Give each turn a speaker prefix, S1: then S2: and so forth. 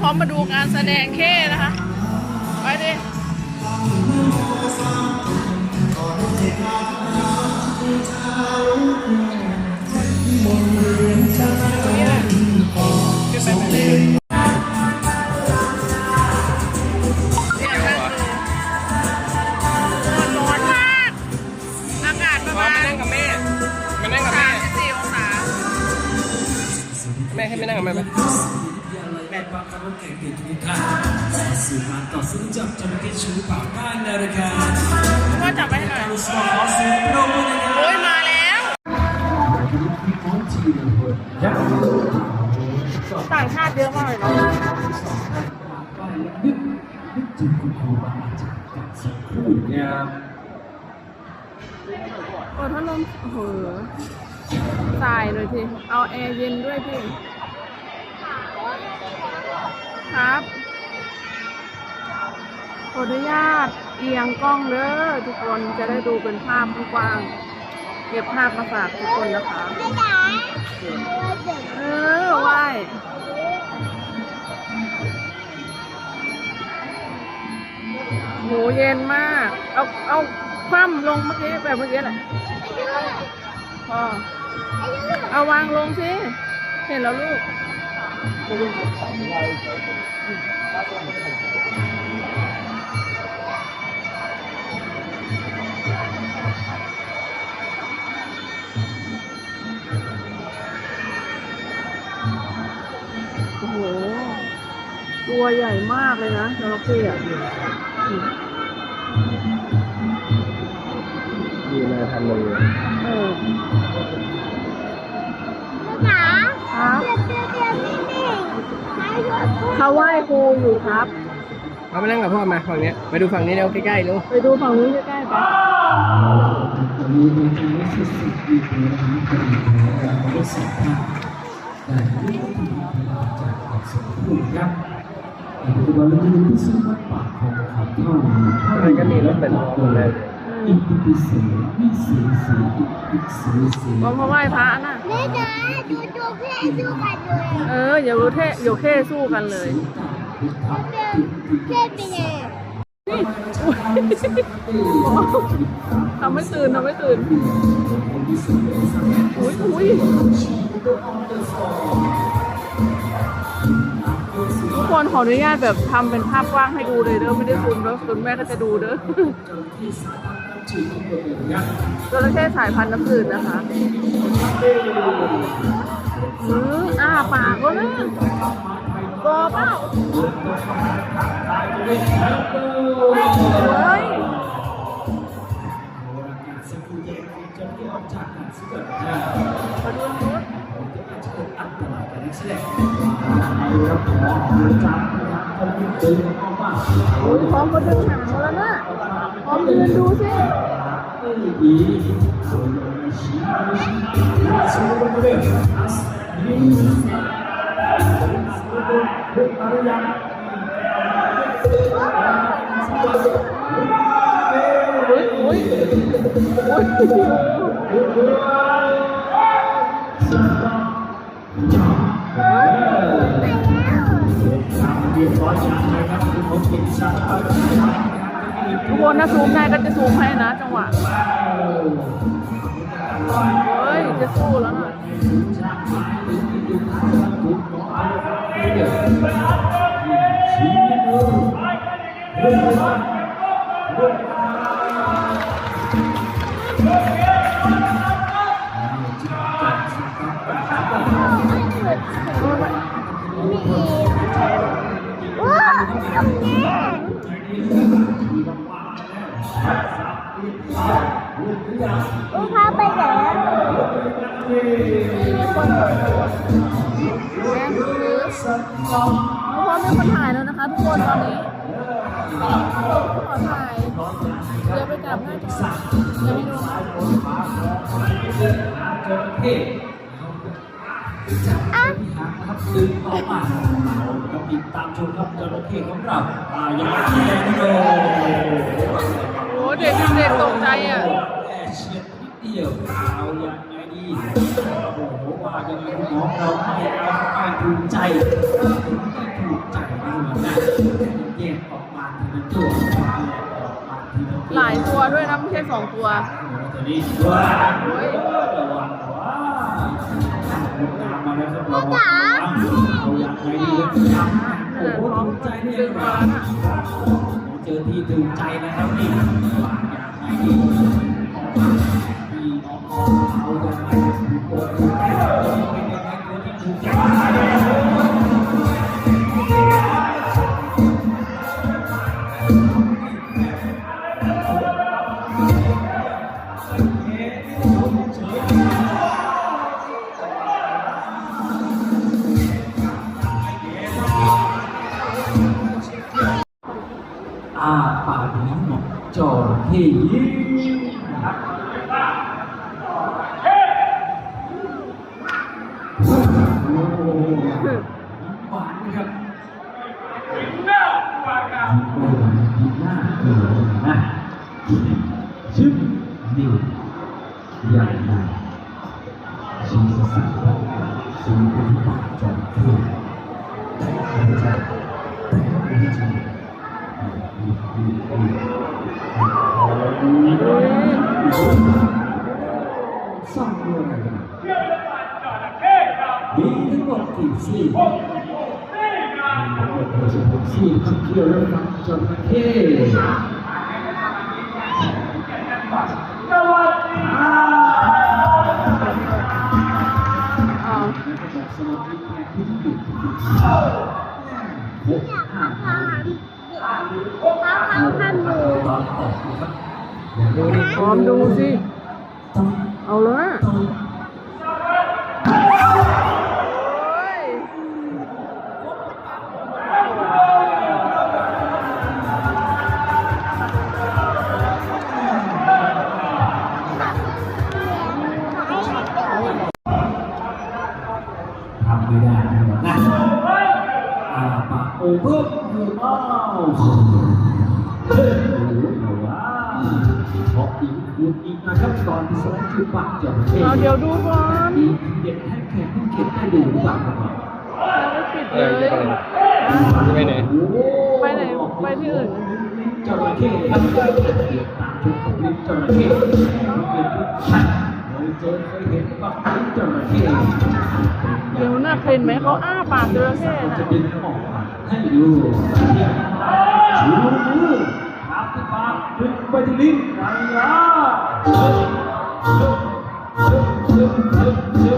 S1: พร้อมมาดูการแสดงเข้นะคะ ไปดินี่แหละขึ้นไปไปเลยเนี่
S2: แม่
S3: ความเคารพแขกเกียรติทุกท่านสื่อการต่อสู้จับจระเข้ชูปากก้านในรายการ
S1: พ่อจับไปให้หน่อย
S3: ขอเสียงปรบมือนะครับ
S1: โอ้ยมาแล้วต่างชาติเยอะมากเลยเนาะ
S3: นึกนึกถึงคุณครูบาอาจารย์กันสักครู่เนี่ย
S1: เปิดพัดลมโอ้โหใส่เลยทีเอาแอร์เย็นด้วยพี่ ครับขออนุญาตเอียงกล้องเด้อทุกคนจะได้ดูเป็นภาพกว้างๆเก็บภาพมาฝากทุกคนนะคะเออไหวโหเย็นมาก เอา เอาคว่ำลงเมื่อกี้แบบเมื่อกี้แหละพอเอาวางลงสิ เห็นแล้วลูก โอ้โห ตัวใหญ่มากเลยนะจระเข้อะ
S2: มีมาทันเลย
S1: เออ
S4: เขา
S1: ไหว้ครูอยู่ครับ
S2: เอาไปนั่งกับพ่อมาฝั่งเนี้ยไปดูฝั่งนี้เร็วใกล้ๆลูก
S1: ไปดูฝั่งนู้นใกล้ๆไป
S3: วันนี้มีที่ไม่สุดสุดดีเลยนะครับเป็นของเราได้สัมภาษณ์ได้รู้ที่มีพลังจากกันสักครู่ครับในปัจจุบันเราจะมีที่สุดวัดปากของเขาเท่านั้น
S2: มันก็มีรถเป็นล้อหมดเลย
S3: อิติปิโสวิเศษสีอิติเสสี
S1: มองมาไหว้พระน่ะ
S4: แม่จ๋าดูดูเพื่อนดูกันเลย
S1: เอออย่ารู้เท่อย่าเท่สู้กันเลย
S4: เพื่อนเพื่อนเป็นไง
S1: ทำไม่ตื่นทำไม่ตื่นอุ้ยอุ้ยทุกคนขออนุญาตแบบทำเป็นภาพกว้างให้ดูเลยเด้อไม่ได้ซูมเด้อคุณแม่ก็จะดูเด้อ จระเข้สายพันธุ์น้ำจืดนะคะอืออ้าปากก็นะกอเปล่าเฮ้ยมาดูนู้น โอ้ยพร้อมก็ดึงหางแล้วนะพร้อมยืนดูสิโอ้ยโอ้ยโอ้ย ทุกคนถ้าซูมได้ก็จะซูมให้นะจังหวะ เฮ้ย จะสู้แล้วน่ะ
S4: ว้า ตรงนี้ลูกค้าไปไหน
S1: น้องพร้อมเป็นคนถ่ายแล้วนะคะทุกคนตอนนี้ขอถ่ายเดี๋ยวไปจับหน้าจอเดี๋ยังไม่ดู จับ
S4: นะ
S3: ครับดึงต่อมาครับติดตามชมครับจระเข้ของเราอย่างที่แดง
S1: โอ้เด็กเด็กตกใจ
S3: เฉียดนิดเดียวเอาอย่างดีโอ้โหว่ายังไงคุณหอาไม่เอาการถูใจถูกใจไม่เหมือนกันแยกออกมา
S1: ทีละตัวหลายตัวด้วยนะไม่ใช่สองตัว
S3: ตัวนี้ว้า เราแล้วครับระวังเอาอยากไปดีครังโอ้โหถูกใจเนี่ย
S1: ดึง
S3: ค
S1: มา
S3: รับ
S1: น่ะ
S3: เจอที่ถูกใจนะครับนี่วางอย่างไรดีพี่น้อกเอาอางไรโอ้ อเฮียนะครับโอ้โหหวานนะครับยิ้มหน้ายิ้มหน้าเกินนะชึบนี่อย่างไรชีสสันชีเป็นปากจอมเท่แต่ไม่ใช่แต่ไม่ใช่ สร้างเรื่องอะไรกันมีทั้งหมดกี่ซี่มีทั้งหมดหกสิบหกซี่คำเกี่ยวแล้วกับจระเข้อ่า
S1: อ้าว
S3: แล้วก็บอกสวัสดีแขกผู้มีเกียรติหกห้า
S4: เขาทำขาทำอยู่
S1: พร้อมดูสิ เอาเลย
S3: เฮ้ยโอ้โหว้าวขออีกคืนอีกนะครับตอนที่สไลด์คือปากจระเข้
S1: เอาเดี๋ยวดูก่อน
S3: มีเด็ดให้แขกผู้เกียรติได้ดูหรือเปล่าครับ
S1: ยังไม่ปิด
S2: เอ
S1: เล
S2: อยจะไปไหนจะไปไหน
S3: โอ้โห
S1: ไปไหนไปที่อื่น
S3: ลิ้นจระเข้ครับเดี๋ยวตามชุดของลิ้นจระเข้เป็นทุกท่านเคยเจอเคยเห็นบ้างลิ้นจระเข้
S1: เดี๋ยวน่าเห็นไหมเขาอ้าปากจระเข้
S3: จะ
S1: น่ะ
S3: ดึงออกมา ให้ดูเทีบชูมือรับที่ปากดึงไปที่ลิ้นไหนล่ะดึดึงดึงดึงดึง